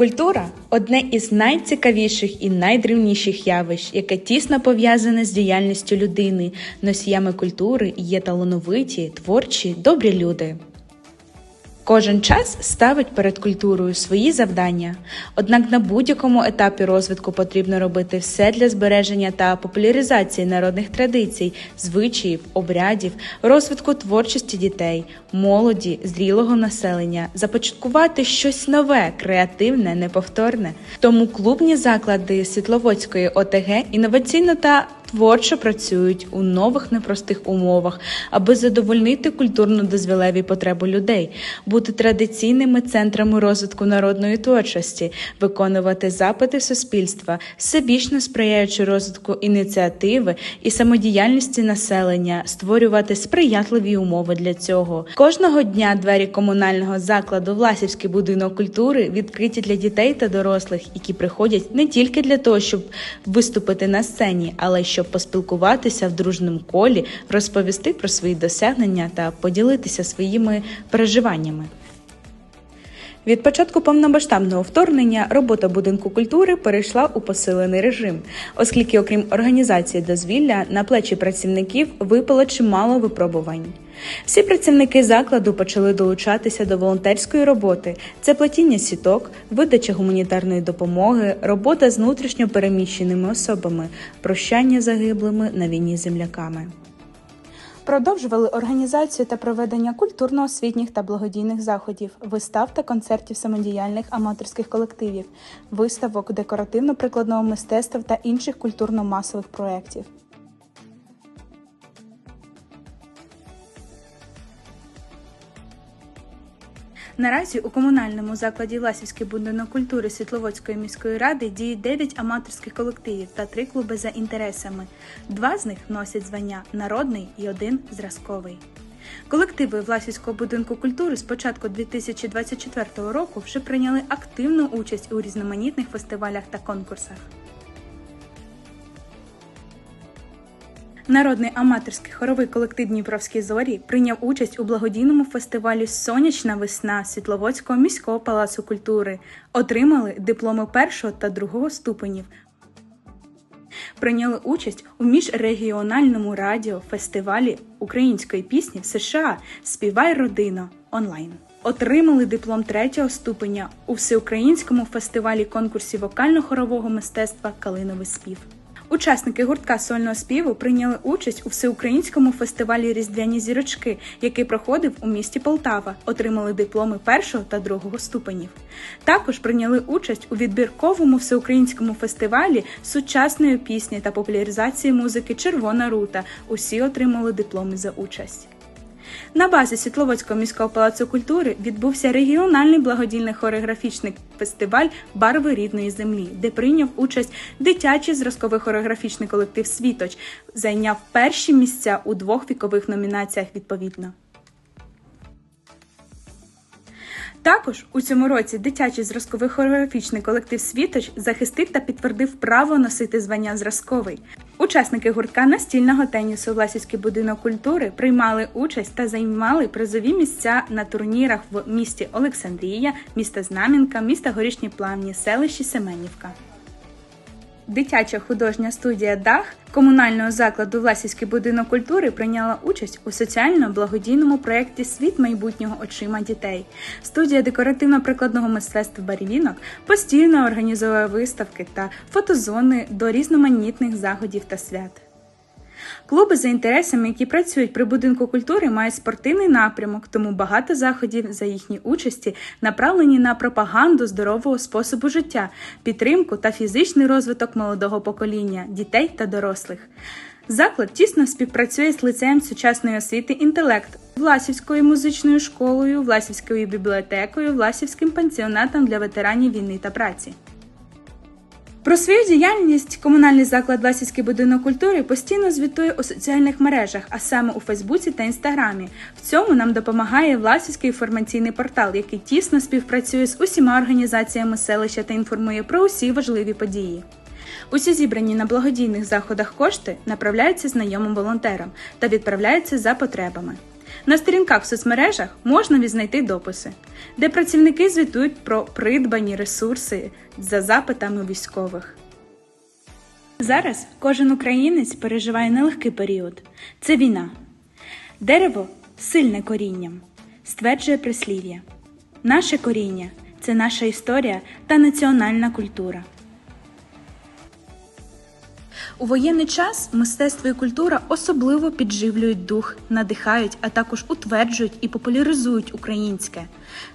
Культура одне із найцікавіших і найдревніших явищ, яке тісно пов'язане з діяльністю людини. Носіями культури є талановиті, творчі, добрі люди. Кожен час ставить перед культурою свої завдання, однак на будь-якому етапі розвитку потрібно робити все для збереження та популяризації народних традицій, звичаїв, обрядів, розвитку творчості дітей, молоді, зрілого населення, започаткувати щось нове, креативне, неповторне. Тому клубні заклади Світловодської ОТГ інноваційно та творчо працюють у нових непростих умовах, аби задовольнити культурно-дозвілеві потреби людей, бути традиційними центрами розвитку народної творчості, виконувати запити суспільства, всебічно сприяючи розвитку ініціативи і самодіяльності населення, створювати сприятливі умови для цього. Кожного дня двері комунального закладу Власівський будинок культури відкриті для дітей та дорослих, які приходять не тільки для того, щоб виступити на сцені, але й щоб поспілкуватися в дружному колі, розповісти про свої досягнення та поділитися своїми переживаннями. Від початку повномасштабного вторгнення робота будинку культури перейшла у посилений режим, оскільки, окрім організації дозвілля, на плечі працівників випало чимало випробувань. Всі працівники закладу почали долучатися до волонтерської роботи: це платіння сіток, видача гуманітарної допомоги, робота з внутрішньо переміщеними особами, прощання загиблими на війні земляками. Продовжували організацію та проведення культурно-освітніх та благодійних заходів, вистав та концертів самодіяльних аматорських колективів, виставок декоративно-прикладного мистецтва та інших культурно-масових проєктів. Наразі у комунальному закладі Ласівський будинок культури Світловодської міської ради діє 9 аматорських колективів та 3 клуби за інтересами. Два з них носять звання народний і один зразковий. Колективи Власівського будинку культури з початку 2024 року вже прийняли активну участь у різноманітних фестивалях та конкурсах. Народний аматорський хоровий колектив Дніпровські зорі прийняв участь у благодійному фестивалі Сонячна весна Світловодського міського палацу культури, отримали дипломи першого та другого ступенів. Прийняли участь у міжрегіональному радіофестивалі української пісні в США Співай родино онлайн. Отримали диплом третього ступеня у всеукраїнському фестивалі конкурсі вокально-хорового мистецтва Калиновий спів. Учасники гуртка сольного співу прийняли участь у всеукраїнському фестивалі Різдвяні зірочки, який проходив у місті Полтава, отримали дипломи першого та другого ступенів. Також прийняли участь у відбірковому всеукраїнському фестивалі сучасної пісні та популяризації музики Червона рута. Усі отримали дипломи за участь. На базі Світловодського міського палацу культури відбувся регіональний благодійний хореографічний фестиваль Барви рідної землі, де прийняв участь дитячий зразковий хореографічний колектив Світоч, зайняв перші місця у двох вікових номінаціях відповідно. Також у цьому році дитячий зразковий хореографічний колектив Світоч захистив та підтвердив право носити звання зразковий. Учасники гуртка настільного тенісу Власівський будинок культури приймали участь та займали призові місця на турнірах в місті Олександрія, міста Знам'янка, міста Горішні Плавні, селищі Семенівка. Дитяча художня студія Дах комунального закладу Власівський будинок культури прийняла участь у соціально-благодійному проєкті Світ майбутнього очима дітей. Студія декоративно-прикладного мистецтва Барівінок постійно організовує виставки та фотозони до різноманітних заходів та свят. Клуби за інтересами, які працюють при будинку культури, мають спортивний напрямок, тому багато заходів за їхній участі направлені на пропаганду здорового способу життя, підтримку та фізичний розвиток молодого покоління, дітей та дорослих. Заклад тісно співпрацює з лицеєм сучасної освіти інтелект, Власівською музичною школою, Власівською бібліотекою, Власівським пансіонатом для ветеранів війни та праці. Про свою діяльність комунальний заклад Ласівський будинок культури постійно звітує у соціальних мережах, а саме у Фейсбуці та Інстаграмі. В цьому нам допомагає Власівський інформаційний портал, який тісно співпрацює з усіма організаціями селища та інформує про усі важливі події. Усі зібрані на благодійних заходах кошти направляються знайомим волонтерам та відправляються за потребами. На сторінках в соцмережах можна відзнайти дописи, де працівники звітують про придбані ресурси за запитами військових. Зараз кожен українець переживає нелегкий період. Це війна. Дерево сильне корінням, стверджує прислів'я. Наше коріння це наша історія та національна культура. У воєнний час мистецтво і культура особливо підживлюють дух, надихають, а також утверджують і популяризують українське.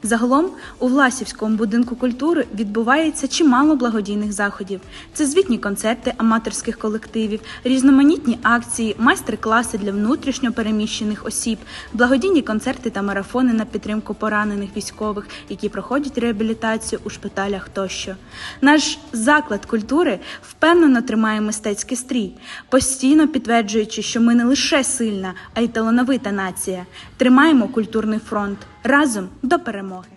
Загалом у Власівському будинку культури відбувається чимало благодійних заходів. Це звітні концерти аматорських колективів, різноманітні акції, майстер-класи для внутрішньо переміщених осіб, благодійні концерти та марафони на підтримку поранених військових, які проходять реабілітацію у шпиталях тощо. Наш заклад культури впевнено тримає стрій, постійно підтверджуючи, що ми не лише сильна, а й талановита нація. Тримаємо культурний фронт разом до перемоги.